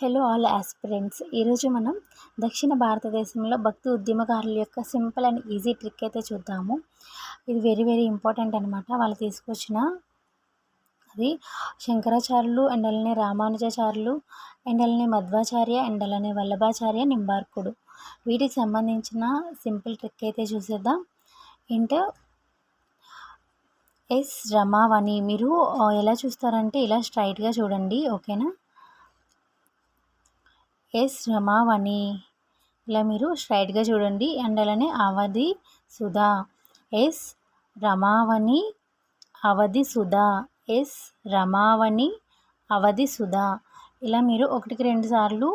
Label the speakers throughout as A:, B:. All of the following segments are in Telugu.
A: Hello all aspirants. ఈరోజు మనం దక్షిణ భారతదేశంలో భక్తి ఉద్యమకారుల యొక్క సింపుల్ అండ్ ఈజీ ట్రిక్ అయితే చూద్దాము. ఇది వెరీ వెరీ ఇంపార్టెంట్ అనమాట వాళ్ళు తీసుకొచ్చిన అది శంకరాచార్యులు అండ్ అలానే రామానుజాచార్యులు అండ్ అలానే మధ్వాచార్య అండ్ అలానే వల్లభాచార్య నింబార్కుడు. వీటికి సంబంధించిన సింపుల్ ట్రిక్ అయితే చూసేద్దాం. ఏంటో ఎస్ రమావని. మీరు ఎలా చూస్తారంటే ఇలా స్ట్రైట్గా చూడండి ఓకేనా? ఎస్ రమావణి ఇలా మీరు స్ట్రైట్గా చూడండి. అండ్ అలానే అవధి సుధా. ఎస్ రమావణి అవధి సుధా. ఎస్ రమావణి అవధి సుధా. ఇలా మీరు ఒకటికి రెండు సార్లు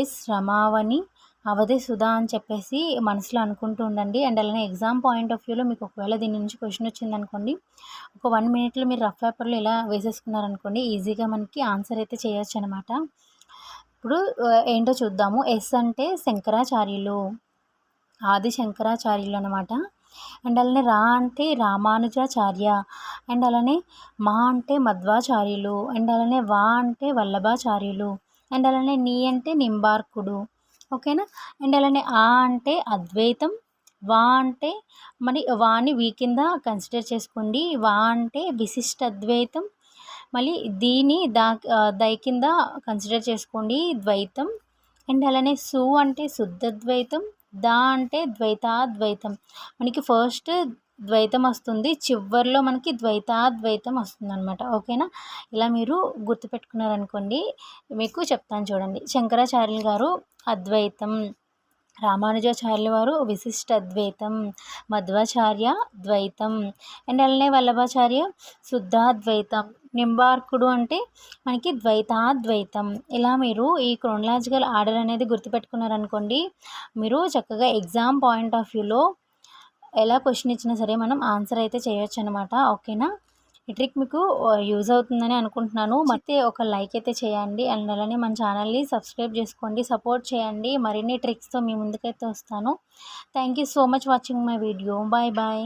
A: ఎస్ రమావణి అవధి సుధా అని చెప్పేసి మనసులో అనుకుంటూ ఉండండి. అండ్ అలానే ఎగ్జామ్ పాయింట్ ఆఫ్ వ్యూలో మీకు ఒకవేళ దీని నుంచి క్వశ్చన్ వచ్చింది అనుకోండి ఒక వన్ మినిట్లో మీరు రఫ్ పేపర్లో ఇలా వేసేసుకున్నారనుకోండి ఈజీగా మనకి ఆన్సర్ అయితే చేయొచ్చు అనమాట ఇప్పుడు ఏంటో చూద్దాము. ఎస్ అంటే శంకరాచార్యులు. ఆది శంకరాచార్యులు అనమాట అండ్ అలానే రా అంటే రామానుజాచార్య. అండ్ అలానే మా అంటే మధ్వాచార్యులు. అండ్ అలానే వా అంటే వల్లభాచార్యులు. అండ్ అలానే నీ అంటే నింబార్కుడు. ఓకేనా? అండ్ అలానే ఆ అంటే అద్వైతం. వా అంటే మరి వాని వీ కింద కన్సిడర్ చేసుకోండి. వా అంటే విశిష్ట అద్వైతం మళ్ళీ దీని దా దై కింద కన్సిడర్ చేసుకోండి ద్వైతం. అండ్ అలానే సు అంటే శుద్ధ ద్వైతం దా అంటే ద్వైతాద్వైతం. మనకి ఫస్ట్ ద్వైతం వస్తుంది చివరిలో మనకి ద్వైతాద్వైతం వస్తుంది అనమాట ఓకేనా ఇలా మీరు గుర్తుపెట్టుకున్నారనుకోండి మీకు చెప్తాను చూడండి. శంకరాచార్యులు గారు అద్వైతం రామానుజాచార్యుల వారు విశిష్ట అద్వైతం మధ్వాచార్య ద్వైతం అండ్ అలానే వల్లభాచార్య శుద్ధాద్వైతం. నింబార్కుడు అంటే మనకి ద్వైతాద్వైతం. ఇలా మీరు ఈ క్రోనలాజికల్ ఆర్డర్ అనేది గుర్తుపెట్టుకున్నారనుకోండి మీరు చక్కగా ఎగ్జామ్ పాయింట్ ఆఫ్ వ్యూలో ఎలా క్వశ్చన్ ఇచ్చినా సరే మనం ఆన్సర్ అయితే చేయొచ్చు అనమాట ఓకేనా? ఈ ట్రిక్ మీకు యూజ్ అవుతుందని అనుకుంటున్నాను. అయితే ఒక లైక్ అయితే చేయండి. అండ్ అలానే మన ఛానల్ని సబ్స్క్రైబ్ చేసుకోండి. సపోర్ట్ చేయండి. మరిన్ని ట్రిక్స్తో మీ ముందుకైతే వస్తాను. Thank you so much watching my video. Bye bye.